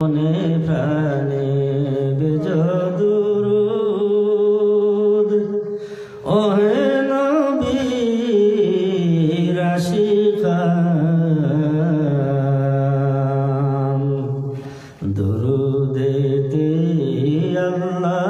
মনে প্রাণে বেজদুরুদ ওহে নবী রাশিকান দুরুদেতে আল্লাহ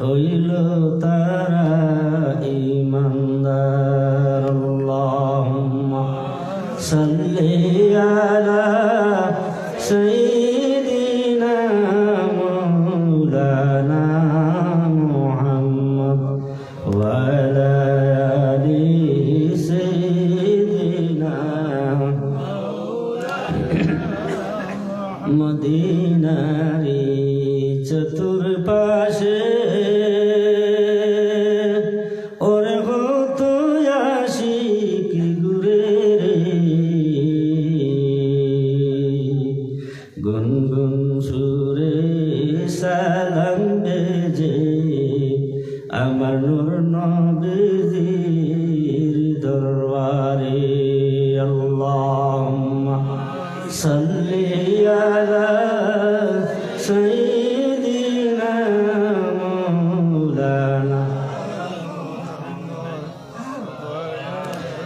হইল তারা ইমানদার। আল্লাহুম্মা সাল্লি আলা সাইয়্যিদিনা মাওলানা মদিনারি আমার নূর নবীর দরবারে আল্লাহুম্মা সাল্লি আলা সাইয়্যিদিনা মাওলানা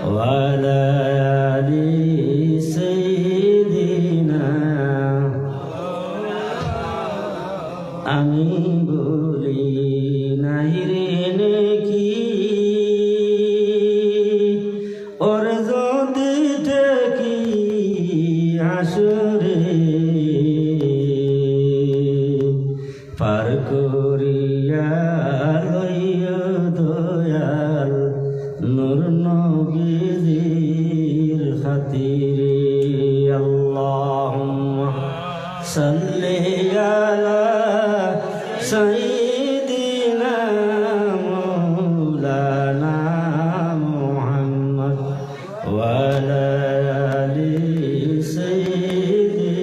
وعلى آل سيدنا আমি বলি নাই রে নেকি? ওর যদি কি আসরে, পার করিয়া লইয় দয়াল নূর নবীর খাতিরে। আল্লাহুম্মা সাল্লি আলা সাইয়্যিদিনা মাওলানা মুহাম্মদ ওয়া আলা আলি সাইয়্যিদিনা